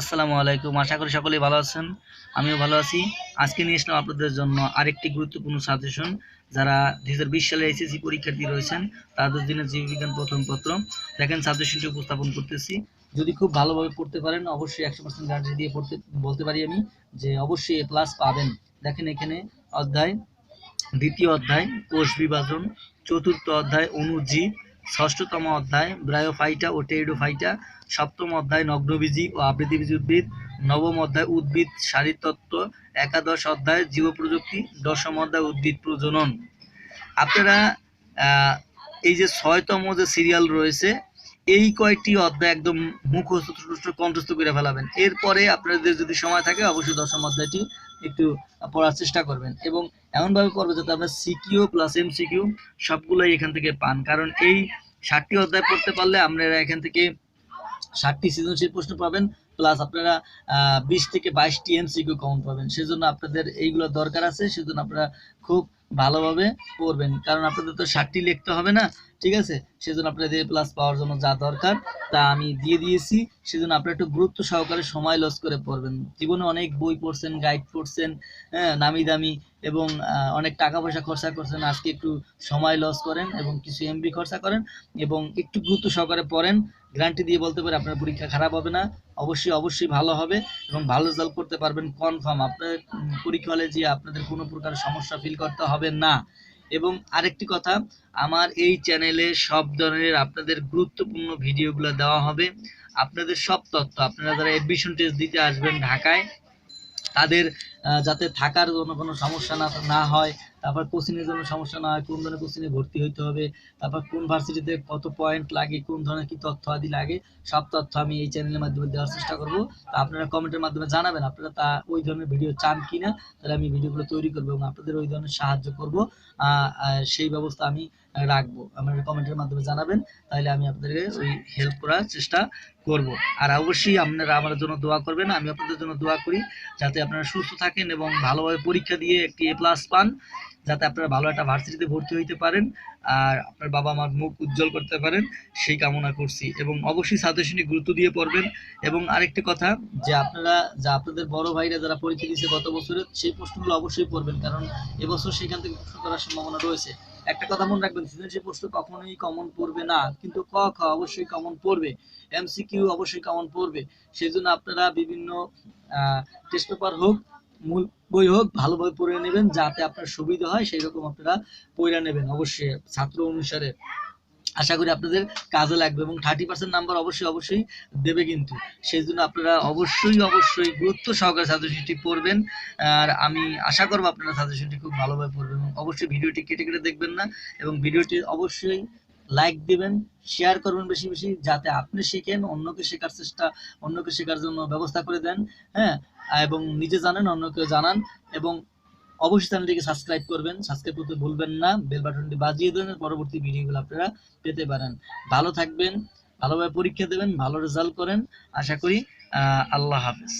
আসসালামু আলাইকুম। আশা করি সকলেই ভালো আছেন। আমিও ভালো আছি। আজকে নিয়ে আসলাম আপনাদের জন্য আরেকটি গুরুত্বপূর্ণ সাজেশন। যারা দুই হাজার বিশ সালে এসএসসি পরীক্ষার্থী রয়েছেন, তাদের দিনের জীববিজ্ঞান প্রথম পত্র। দেখেন, সাজেশনটি উপস্থাপন করতেছি। যদি খুব ভালোভাবে পড়তে পারেন, অবশ্যই একশো পার্সেন্ট গ্যারান্টি দিয়ে পড়তে, বলতে পারি আমি যে অবশ্যই এ প্লাস পাবেন। দেখেন এখানে অধ্যায়, দ্বিতীয় অধ্যায়, কোষ বিভাজন, চতুর্থ অধ্যায়, অনুজীব ষষ্ঠতম অধ্যায় ব্রায়োফাইটা ও টেরিডোফাইটা সপ্তম অধ্যায়, নগ্নবীজি ও আবৃতিবীজি উদ্ভিদ। নবম অধ্যায়, উদ্ভিদ, শারীরতত্ত্ব। একাদশ অধ্যায় জীব প্রযুক্তি দশম অধ্যায়, উদ্ভিদ প্রজনন। আপনারা এই যে ছয়তম যে সিরিয়াল রয়েছে এই কয়েকটি অধ্যায় একদম মুখস্থ কণ্ঠস্থ করে ফেলাবেন। এরপরে আপনাদের যদি সময় থাকে, অবশ্যই দশম অধ্যায়টি একটু পড়ার চেষ্টা করবেন। এবং এমনভাবে করবে যাতে আপনার সিকিউ প্লাস এম সিকিউ সবগুলোই এখান থেকে পান। কারণ এই ষাটটি অধ্যায় পড়তে পারলে আপনারা এখান থেকে ষাটটি সৃজনশীল প্রশ্ন পাবেন প্লাস আপনারা বিশ থেকে বাইশটি এমসিকিউ কমন পাবেন। সেজন্য আপনাদের এইগুলো দরকার আছে, সেজন্য আপনারা খুব ভালোভাবে পড়বেন কারণ আপনাদের তো ষাটটি লিখতে হবে না, ঠিক আছে? সেজন্য আপনাদের প্লাস পাওয়ার জন্য যা দরকার, তা আমি দিয়ে দিয়েছি। সেজন্য আপনারা একটু গুরুত্ব সহকারে সময় লস করে পড়বেন। জীবনে অনেক বই পড়ছেন গাইড পড়ছেন হ্যাঁ নামি দামি এবং অনেক টাকা পয়সা খরচা করছেন, আজকে একটু সময় লস করেন এবং কিছু এমবি খরচা করেন এবং একটু গুরুত্ব সহকারে পড়েন। গ্যারান্টি দিয়ে বলতে পারি আপনার পরীক্ষা খারাপ হবে না। অবশ্যই অবশ্যই ভালো হবে এবং ভালো রেজাল্ট করতে পারবেন কনফার্ম আপনার পরীক্ষা হলে যে আপনাদের কোনো প্রকার সমস্যা ফিল করতে হবে না। এবং আরেকটি কথা, আমার এই চ্যানেলে সব ধরনের আপনাদের গুরুত্বপূর্ণ ভিডিওগুলো দেওয়া হবে। আপনাদের সব তথ্য, আপনারা যারা এডমিশন টেস্ট দিতে আসবেন ঢাকায়, তাদের যাতে থাকার জন্য কোনো সমস্যা না না হয় তারপর কোচিংয়ের জন্য সমস্যা না হয় কোন ধরনের কোচিংয়ে ভর্তি হইতে হবে, তারপর কোন ভার্সিটিতে কত পয়েন্ট লাগে, কোন ধরনের কি তথ্য আদি লাগে, সব তথ্য আমি এই চ্যানেলের মাধ্যমে দেওয়ার চেষ্টা করব। আপনারা কমেন্টের মাধ্যমে জানাবেন, আপনারা তা ওই ধরনের ভিডিও চান কিনা, তাহলে আমি ভিডিওগুলো তৈরি করব এবং আপনাদের ওই ধরনের সাহায্য করব। সেই ব্যবস্থা আমি রাখব আপনারা কমেন্টের মাধ্যমে জানাবেন, তাহলে আমি আপনাদেরকে ওই হেল্প করার চেষ্টা করব। আর অবশ্যই আপনারা আমার জন্য দোয়া করবেন, আমি আপনাদের জন্য দোয়া করি, যাতে আপনারা সুস্থ থাকেন এবং ভালোভাবে পরীক্ষা দিয়ে একটি এ প্লাস পান। যাতে আপনারা ভালো একটা ভার্সিটিতে ভর্তি হইতে পারেন আর আপনার বাবা মার মুখ উজ্জ্বল করতে পারেন, সেই কামনা করছি। এবং অবশ্যই সাজেশনে গুরুত্ব দিয়ে পড়বেন। এবং আরেকটি কথা, যে আপনারা, যা আপনাদের বড় ভাইরা যারা পরীক্ষা দিয়েছে গত বছরে, সেই প্রশ্নগুলো অবশ্যই পড়বেন। কারণ এবছর সেখান থেকে প্রশ্ন করার সম্ভাবনা রয়েছে। একটা কথা মনে রাখবেন সৃজনশীল প্রশ্ন কখনোই কমন পড়বে না, কিন্তু ক, খ অবশ্যই কমন পড়বে। এমসিকিউ অবশ্যই কমন পড়বে। সেই জন্য আপনারা বিভিন্ন টেস্ট পেপার হোক মূল বই হোক ভালোভাবে পড়ে নেবেন, যাতে আপনার সুবিধা হয় সেই রকম আপনারা পড়ে নেবেন। অবশ্যই ছাত্র অনুসারে। আশা করি আপনাদের কাজে লাগবে এবং থার্টি পার্সেন্ট নাম্বার অবশ্যই অবশ্যই দেবে কিন্তু। সেই জন্য আপনারা অবশ্যই অবশ্যই গুরুত্ব সহকারে সাজেশনটি পড়বেন। আর আমি আশা করব আপনারা সাজেশনটি খুব ভালোভাবে পড়বেন এবং অবশ্যই ভিডিওটি কেটে কেটে দেখবেন না। এবং ভিডিওটি অবশ্যই লাইক দিবেন শেয়ার করবেন বেশি বেশি, যাতে আপনি শিখেন, অন্যকে শেখার চেষ্টা, অন্যকে শেখার জন্য ব্যবস্থা করে দেন হ্যাঁ? এবং নিজে জানেন অন্যকে জানান, এবং অবশ্যই চ্যানেলটিকে সাবস্ক্রাইব করবেন। সাবস্ক্রাইব করতে ভুলবেন না বেল বাটনটি বাজিয়ে দেন পরবর্তী ভিডিওগুলো আপনারা পেতে পারেন। ভালো থাকবেন, ভালোভাবে পরীক্ষা দেবেন, ভালো রেজাল্ট করেন। আশা করি আল্লাহ হাফেজ।